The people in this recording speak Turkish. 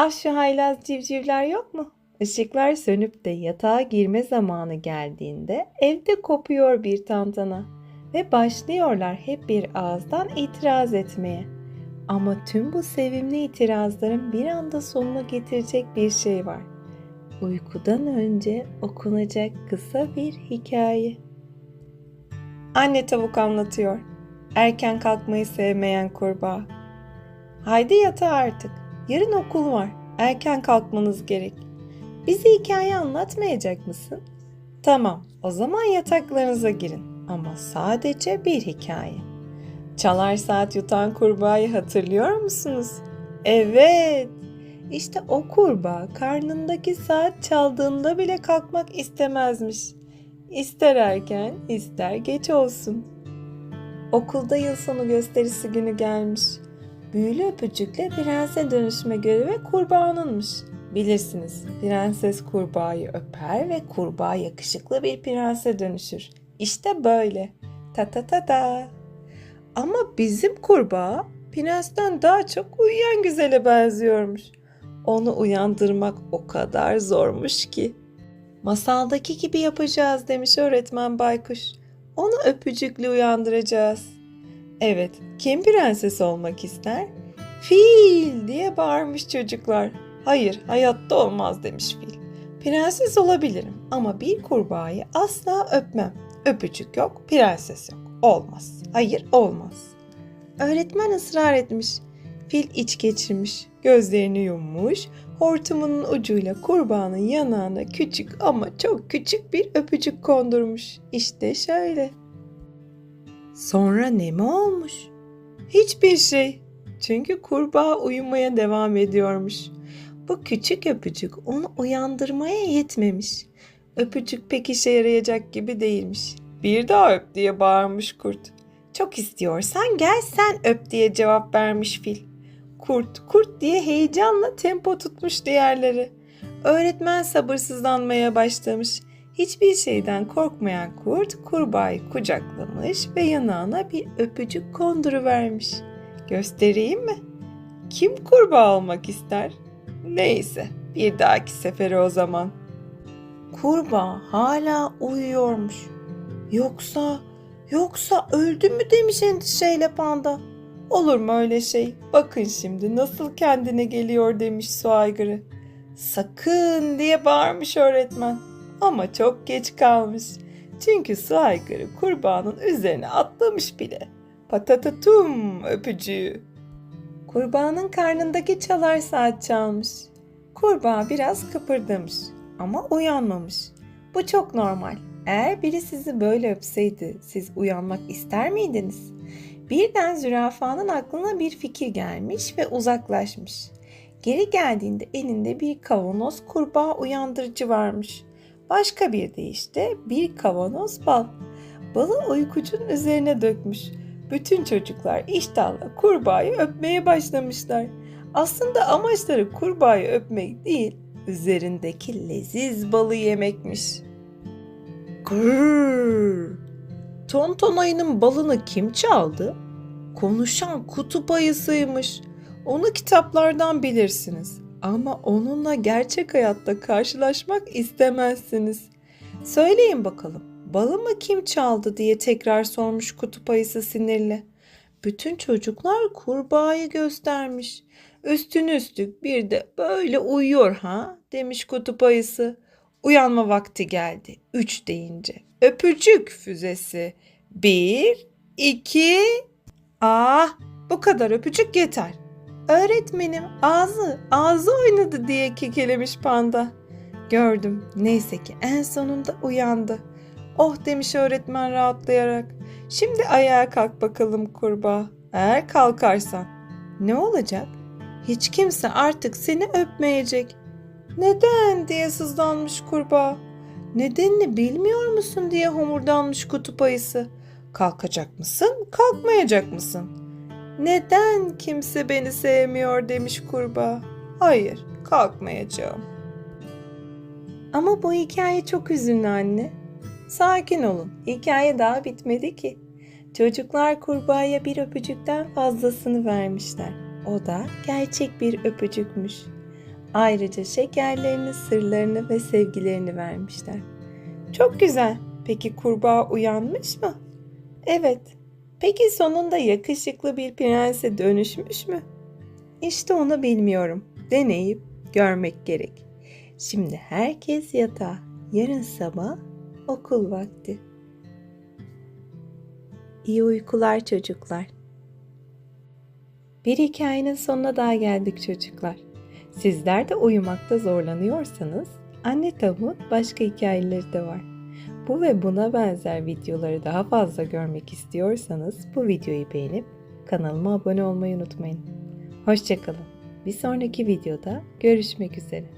Ah şu haylaz civcivler yok mu? Işıklar sönüp de yatağa girme zamanı geldiğinde evde kopuyor bir tantana ve başlıyorlar hep bir ağızdan itiraz etmeye. Ama tüm bu sevimli itirazların bir anda sonunu getirecek bir şey var. Uykudan önce okunacak kısa bir hikaye. Anne tavuk anlatıyor. Erken kalkmayı sevmeyen kurbağa. Haydi yatağa artık. Yarın okul var. Erken kalkmanız gerek. Bize hikaye anlatmayacak mısın? Tamam, o zaman yataklarınıza girin. Ama sadece bir hikaye. Çalar saat yutan kurbağayı hatırlıyor musunuz? Evet. İşte o kurbağa karnındaki saat çaldığında bile kalkmak istemezmiş. İster erken, ister geç olsun. Okulda yıl sonu gösterisi günü gelmiş. Büyülü öpücükle prense dönüşme görevi kurbağanınmış. Bilirsiniz, prenses kurbağayı öper ve kurbağa yakışıklı bir prense dönüşür. İşte böyle. Ta ta ta ta. Ama bizim kurbağa prensten daha çok uyuyan güzele benziyormuş. Onu uyandırmak o kadar zormuş ki. Masaldaki gibi yapacağız demiş öğretmen baykuş. Onu öpücükle uyandıracağız. Evet, kim prenses olmak ister? Fil diye bağırmış çocuklar. Hayır, hayatta olmaz demiş fil. Prenses olabilirim ama bir kurbağayı asla öpmem. Öpücük yok, prenses yok. Olmaz. Hayır, olmaz. Öğretmen ısrar etmiş. Fil iç geçirmiş, gözlerini yummuş, hortumunun ucuyla kurbağanın yanağına küçük ama çok küçük bir öpücük kondurmuş. İşte şöyle. Sonra ne mi olmuş? Hiçbir şey. Çünkü kurbağa uyumaya devam ediyormuş. Bu küçük öpücük onu uyandırmaya yetmemiş. Öpücük pek işe yarayacak gibi değilmiş. Bir daha öp diye bağırmış kurt. Çok istiyorsan gel sen öp diye cevap vermiş fil. Kurt, kurt diye heyecanla tempo tutmuş diğerleri. Öğretmen sabırsızlanmaya başlamış. Hiçbir şeyden korkmayan kurt kurbağayı kucaklamış ve yanağına bir öpücük konduruvermiş. Göstereyim mi? Kim kurbağa olmak ister? Neyse, bir dahaki sefere o zaman. Kurbağa hala uyuyormuş. Yoksa, yoksa öldü mü demiş endişeyle panda. Olur mu öyle şey? Bakın şimdi nasıl kendine geliyor demiş su aygırı. Sakın diye bağırmış öğretmen. Ama çok geç kalmış. Çünkü su aygırı kurbağanın üzerine atlamış bile. Patatatum öpücüğü. Kurbağanın karnındaki çalar saat çalmış. Kurbağa biraz kıpırdamış ama uyanmamış. Bu çok normal. Eğer biri sizi böyle öpseydi siz uyanmak ister miydiniz? Birden zürafanın aklına bir fikir gelmiş ve uzaklaşmış. Geri geldiğinde elinde bir kavanoz kurbağa uyandırıcı varmış. Başka bir deyişle bir kavanoz bal. Balı uykucunun üzerine dökmüş. Bütün çocuklar iştahla kurbağayı öpmeye başlamışlar. Aslında amaçları kurbağayı öpmek değil, üzerindeki leziz balı yemekmiş. Grrr! Tonton ayının balını kim çaldı? Konuşan kutup ayısıymış. Onu kitaplardan bilirsiniz. Ama onunla gerçek hayatta karşılaşmak istemezsiniz. Söyleyin bakalım, balımı kim çaldı diye tekrar sormuş kutup ayısı sinirli. Bütün çocuklar kurbağayı göstermiş. Üstün üstlük bir de böyle uyuyor ha demiş kutup ayısı. Uyanma vakti geldi. Üç deyince. Öpücük füzesi. Bir, iki... Ah bu kadar öpücük yeter. Öğretmenim ağzı, ağzı oynadı diye kekelemiş panda. Gördüm. Neyse ki en sonunda uyandı. Oh demiş öğretmen rahatlayarak. Şimdi ayağa kalk bakalım kurbağa. Eğer kalkarsan ne olacak? Hiç kimse artık seni öpmeyecek. Neden diye sızlanmış kurbağa. Nedenini bilmiyor musun diye homurdanmış kutup ayısı. Kalkacak mısın, kalkmayacak mısın? Neden kimse beni sevmiyor demiş kurbağa. Hayır, kalkmayacağım. Ama bu hikaye çok üzünlü anne. Sakin olun, hikaye daha bitmedi ki. Çocuklar kurbağaya bir öpücükten fazlasını vermişler. O da gerçek bir öpücükmüş. Ayrıca şekerlerini, sırlarını ve sevgilerini vermişler. Çok güzel. Peki kurbağa uyanmış mı? Evet. Peki sonunda yakışıklı bir prense dönüşmüş mü? İşte onu bilmiyorum. Deneyip görmek gerek. Şimdi herkes yatağa. Yarın sabah okul vakti. İyi uykular çocuklar. Bir hikayenin sonuna daha geldik çocuklar. Sizler de uyumakta zorlanıyorsanız Anne Tavuğun başka hikayeleri de var. Bu ve buna benzer videoları daha fazla görmek istiyorsanız bu videoyu beğenip kanalıma abone olmayı unutmayın. Hoşçakalın. Bir sonraki videoda görüşmek üzere.